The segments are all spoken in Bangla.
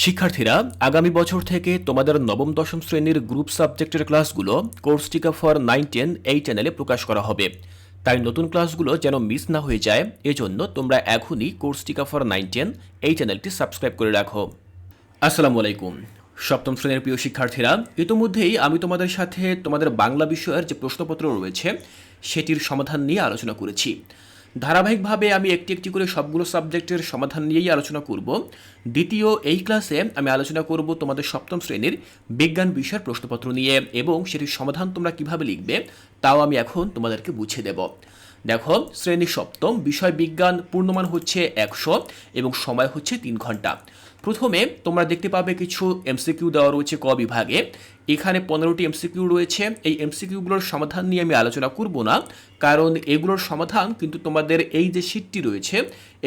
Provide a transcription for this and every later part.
শিক্ষার্থীরা, আগামী বছর থেকে তোমাদের নবম, দশম শ্রেণির গ্রুপ সাবজেক্টের ক্লাসগুলো কোর্স টিকা ফর নাইন, টেন এই চ্যানেলে প্রকাশ করা হবে। তাই নতুন ক্লাসগুলো যেন মিস না হয়ে যায়, এজন্য তোমরা এখনই কোর্স টিকা ফর নাইন, টেন এই চ্যানেলটি সাবস্ক্রাইব করে রাখো। আসসালামু আলাইকুম। সপ্তম শ্রেণির প্রিয় শিক্ষার্থীরা, ইতিমধ্যেই আমি তোমাদের সাথে তোমাদের বাংলা বিষয়ের যে প্রশ্নপত্র রয়েছে, সেটির সমাধান নিয়ে আলোচনা করেছি। ধারাবাহিকভাবে আমি একটি একটি করে সবগুলো সাবজেক্টের সমাধান নিয়েই আলোচনা করব। দ্বিতীয়, এই ক্লাসে আমি আলোচনা করব তোমাদের সপ্তম শ্রেণির বিজ্ঞান বিষয়ের প্রশ্নপত্র নিয়ে এবং সেটির সমাধান তোমরা কীভাবে লিখবে তাও আমি এখন তোমাদেরকে বুঝিয়ে দেব। দেখো শ্রেণি সপ্তম, বিষয় বিজ্ঞান পূর্ণমান হচ্ছে একশো এবং সময় হচ্ছে তিন ঘণ্টা। প্রথমে তোমরা দেখতে পাবে কিছু এমসিকিউ দেওয়া রয়েছে ক বিভাগে। এখানে পনেরোটি এমসিকিউ রয়েছে। এই এমসিকিউগুলোর সমাধান নিয়ে আমি আলোচনা করব না, কারণ এগুলোর সমাধান কিন্তু তোমাদের এই যে শীটটি রয়েছে,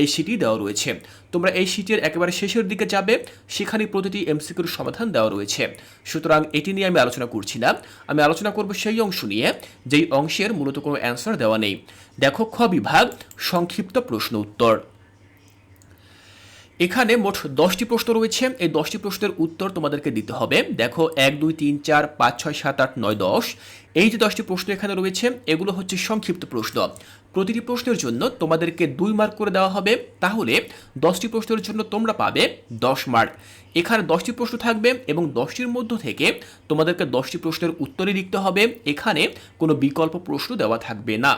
এই শীটই দেওয়া রয়েছে। তোমরা এই শীটের একেবারে শেষের দিকে যাবে, সেখানে প্রতিটি এমসিকিউর সমাধান দেওয়া রয়েছে। সুতরাং এটি নিয়ে আমি আলোচনা করছি না। আমি আলোচনা করব সেই অংশ নিয়ে, যেই অংশের মূলত কোনো অ্যান্সার দেওয়া নেই। দেখো খ বিভাগ, সংক্ষিপ্ত প্রশ্ন উত্তর। এখানে মোট দশটি প্রশ্ন রয়েছে। এই দশটি প্রশ্নের উত্তর তোমাদেরকে দিতে হবে। দেখো, এক, দুই, তিন, চার, পাঁচ, ছয়, সাত, আট, নয়, দশ। এই যে দশটি প্রশ্ন এখানে রয়েছে, এগুলো হচ্ছে সংক্ষিপ্ত প্রশ্ন। প্রতিটি প্রশ্নের জন্য তোমাদেরকে দুই মার্ক করে দেওয়া হবে। তাহলে দশটি প্রশ্নের জন্য তোমরা পাবে দশ মার্ক। এখানে দশটি প্রশ্ন থাকবে এবং দশটির মধ্য থেকে তোমাদেরকে দশটি প্রশ্নের উত্তরই লিখতে হবে। এখানে কোনো বিকল্প প্রশ্ন দেওয়া থাকবে না।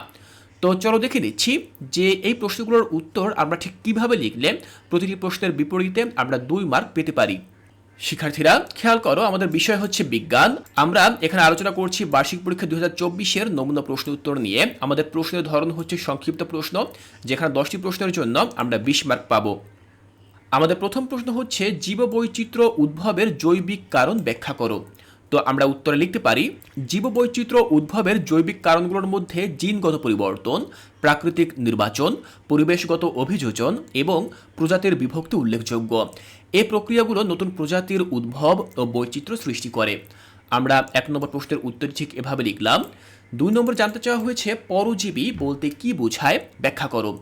তো চলো দেখে নিচ্ছি যে এই প্রশ্নগুলোর উত্তর আমরা ঠিক কীভাবে লিখলে প্রতিটি প্রশ্নের বিপরীতে আমরা দুই মার্ক পেতে পারি? শিক্ষার্থীরা, খেয়াল করো, আমাদের বিষয় হচ্ছে বিজ্ঞান। আমরা এখানে আলোচনা করছি বার্ষিক পরীক্ষা দুই হাজার নমুনা প্রশ্ন উত্তর নিয়ে। আমাদের প্রশ্নের ধরন হচ্ছে সংক্ষিপ্ত প্রশ্ন, যেখানে দশটি প্রশ্নের জন্য আমরা বিশ মার্ক পাবো। আমাদের প্রথম প্রশ্ন হচ্ছে, জীববৈচিত্র্য উদ্ভবের জৈবিক কারণ ব্যাখ্যা করো। তো আমরা উত্তরে লিখতে পারি, জীববৈচিত্র্য উদ্ভবের জৈবিক কারণগুলোর মধ্যে জিনগত পরিবর্তন, প্রাকৃতিক নির্বাচন, পরিবেশগত অভিযোজন এবং প্রজাতির বিভক্তি উল্লেখযোগ্য। এই প্রক্রিয়াগুলো নতুন প্রজাতির উদ্ভব ও বৈচিত্র্য সৃষ্টি করে। আমরা এক নম্বর প্রশ্নের উত্তর ঠিক এভাবে লিখলাম, দুই নম্বর জানতে চাওয়া হয়েছে, পরজীবী বলতে কি বোঝায়? ব্যাখ্যা করো।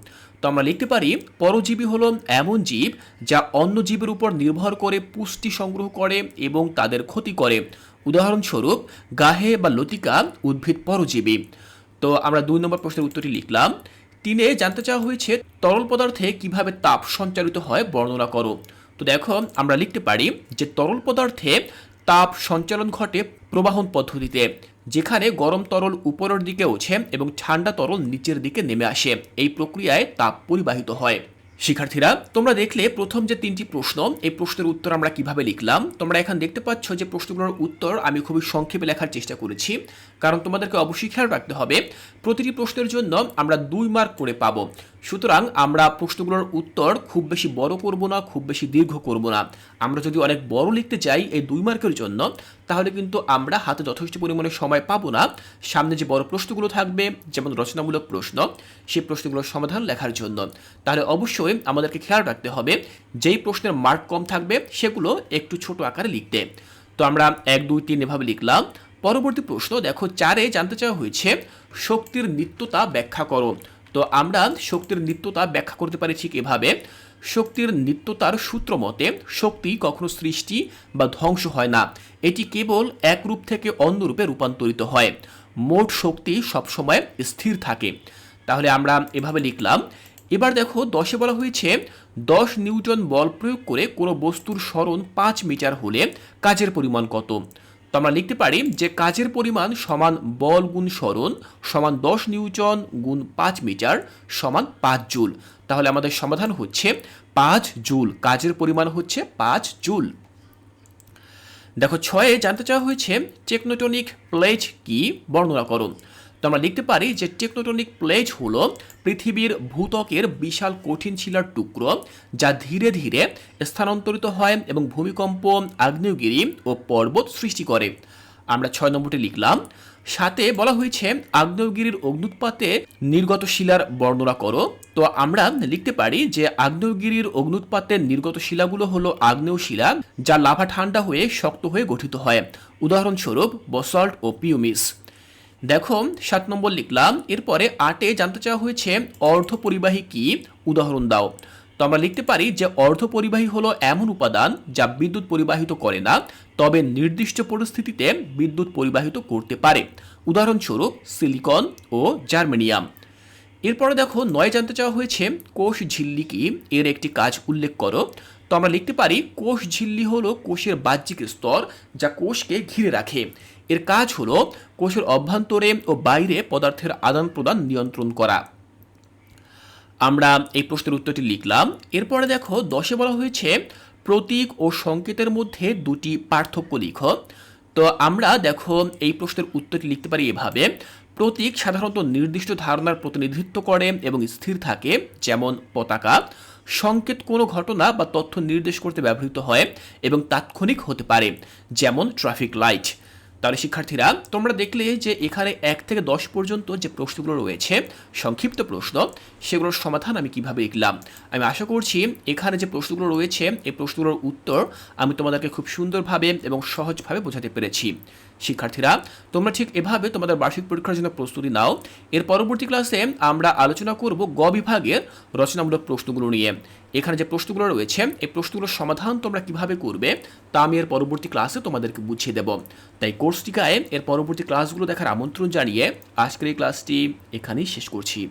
তো আমরা লিখতে পারি, পরজীবী হলো এমন জীব যা অন্য জীবের উপর নির্ভর করে পুষ্টি সংগ্রহ করে এবং তাদের ক্ষতি করে। উদাহরণস্বরূপ, গাহে বা লতিকা উদ্ভিদ পরজীবী। তো আমরা দুই নম্বর প্রশ্নের উত্তরটি লিখলাম। তিনে জানতে চাওয়া হয়েছে, তরল পদার্থে কীভাবে তাপ সঞ্চালিত হয় বর্ণনা করো। তো দেখো, আমরা লিখতে পারি যে তরল পদার্থে তাপ সঞ্চালন ঘটে প্রবাহন পদ্ধতিতে, যেখানে গরম তরল উপরের দিকে ওঠে এবং ঠান্ডা তরল নিচের দিকে নেমে আসে। এই প্রক্রিয়ায় তাপ পরিবাহিত হয়। শিক্ষার্থীরা, তোমরা দেখলে প্রথম যে তিনটি প্রশ্ন, এই প্রশ্নের উত্তর আমরা কীভাবে লিখলাম? তোমরা এখন দেখতে পাচ্ছ যে প্রশ্নগুলোর উত্তর আমি খুবই সংক্ষেপে লেখার চেষ্টা করেছি। কারণ তোমাদেরকে অবশ্যই খেয়াল রাখতে হবে, প্রতিটি প্রশ্নের জন্য আমরা দুই মার্ক করে পাবো। সুতরাং আমরা প্রশ্নগুলোর উত্তর খুব বেশি বড় করব না, খুব বেশি দীর্ঘ করব না। আমরা যদি অনেক বড় লিখতে চাই এই দুই মার্কের জন্য, তাহলে কিন্তু আমরা হাতে যথেষ্ট পরিমাণে সময় পাবো না। সামনে যে বড় প্রশ্নগুলো থাকবে, যেমন রচনামূলক প্রশ্ন সেই প্রশ্নগুলোর সমাধান লেখার জন্য। তাহলে অবশ্যই আমাদেরকে খেয়াল রাখতে হবে, যেই প্রশ্নের মার্ক কম থাকবে সেগুলো একটু ছোট আকারে লিখতে। তো আমরা এক, দুই, তিন এভাবে লিখলাম। পরবর্তী প্রশ্ন, দেখো চারে জানতে চাওয়া হয়েছে, শক্তির নিত্যতা ব্যাখ্যা করো। তো আমরা শক্তির নিত্যতা ব্যাখ্যা করতে পারি ঠিক এভাবে শক্তির নিত্যতার সূত্র মতে, শক্তি কখনো সৃষ্টি বা ধ্বংস হয় না। এটি কেবল এক রূপ থেকে অন্য রূপে রূপান্তরিত হয়। মোট শক্তি সবসময় স্থির থাকে। তাহলে আমরা এভাবে লিখলাম এবার দেখো দশে বলা হয়েছে, দশ নিউটন বল প্রয়োগ করে কোনো বস্তুর স্মরণ পাঁচ মিটার হলে কাজের পরিমাণ কত? তো আমরা লিখতে পারি যে কাজের পরিমাণ সমান বল গুণ স্মরণ সমান দশ নিউটন গুণ পাঁচ মিটার সমান পাঁচ জুল। তাহলে আমাদের সমাধান হচ্ছে পাঁচ জুল। কাজের পরিমাণ হচ্ছে পাঁচ জুল। দেখো ছয়ে জানতে চাওয়া হয়েছে টেকনোটনিক প্লেজ কি? বর্ণনা করুন তো আমরা লিখতে পারি যে টেকনোটনিক প্লেজ হলো পৃথিবীর ভূতকের বিশাল কঠিন শিলার টুকরো যা ধীরে ধীরে স্থানান্তরিত হয় এবং ভূমিকম্প, আগ্নেয়গিরি ও পর্বত সৃষ্টি করে। আমরা ছয় নম্বরটি লিখলাম। সাথে বলা হয়েছে, আগ্নেয়গিরির অগ্নুৎপাতে নির্গত শিলার বর্ণনা করো। তো আমরা লিখতে পারি যে আগ্নেয়গিরির অগ্নুৎপাতের নির্গত শিলাগুলো হলো আগ্নেয় শিলা, যা লাভা ঠান্ডা হয়ে শক্ত হয়ে গঠিত হয়। উদাহরণস্বরূপ, বসল্ট ও পিউমিস দেখো, সাত নম্বর লিখলাম, এরপরে আটে জানতে চাওয়া হয়েছে, অর্ধপরিবাহী কি? উদাহরণ দাও। তো আমরা লিখতে পারি যে অর্ধপরিবাহী হলো এমন উপাদান যা বিদ্যুৎ পরিবাহিত করে না, তবে নির্দিষ্ট পরিস্থিতিতে বিদ্যুৎ পরিবাহিত করতে পারে। উদাহরণস্বরূপ, সিলিকন ও জার্মেনিয়াম। এরপরে দেখো, নয় জানতে চাওয়া হয়েছে, কোষ ঝিল্লি কি? এর একটি কাজ উল্লেখ করো। তো আমরা লিখতে পারি, কোষ ঝিল্লি হলো কোষের বাহ্যিক স্তর যা কোষকে ঘিরে রাখে। এর কাজ হলো কোষের অভ্যন্তরে ও বাইরে পদার্থের আদান প্রদান নিয়ন্ত্রণ করা। আমরা এই প্রশ্নের উত্তরটি লিখলাম। এরপরে দেখো, দশে বলা হয়েছে, প্রতীক ও সংকেতের মধ্যে দুটি পার্থক্য লিখো। তো আমরা দেখো, এই প্রশ্নের উত্তরটি লিখতে পারি এভাবে, প্রতীক সাধারণত নির্দিষ্ট ধারণার প্রতিনিধিত্ব করে এবং স্থির থাকে, যেমন পতাকা। সংকেত কোনো ঘটনা বা তথ্য নির্দেশ করতে ব্যবহৃত হয় এবং তাৎক্ষণিক হতে পারে, যেমন ট্রাফিক লাইট। তাহলে শিক্ষার্থীরা, তোমরা দেখলে যে এখানে এক থেকে দশ পর্যন্ত যে প্রশ্নগুলো রয়েছে, সংক্ষিপ্ত প্রশ্ন, সেগুলোর সমাধান আমি কীভাবে লিখলাম আমি আশা করছি এখানে যে প্রশ্নগুলো রয়েছে, এই প্রশ্নগুলোর উত্তর আমি তোমাদেরকে খুব সুন্দরভাবে এবং সহজভাবে বোঝাতে পেরেছি। শিক্ষার্থীরা, তোমরা ঠিক এভাবে তোমাদের বার্ষিক পরীক্ষার জন্য প্রস্তুতি নাও। এর পরবর্তী ক্লাসে আমরা আলোচনা করব গ বিভাগের রচনামূলক প্রশ্নগুলো নিয়ে। এখানে যে প্রশ্নগুলো রয়েছে, এই প্রশ্নগুলোর সমাধান তোমরা কীভাবে করবে, তা আমি এর পরবর্তী ক্লাসে তোমাদেরকে বুঝিয়ে দেব। তাই কোর্সটিকায় এর পরবর্তী ক্লাসগুলো দেখার আমন্ত্রণ জানিয়ে আজকের এই ক্লাসটি এখানেই শেষ করছি।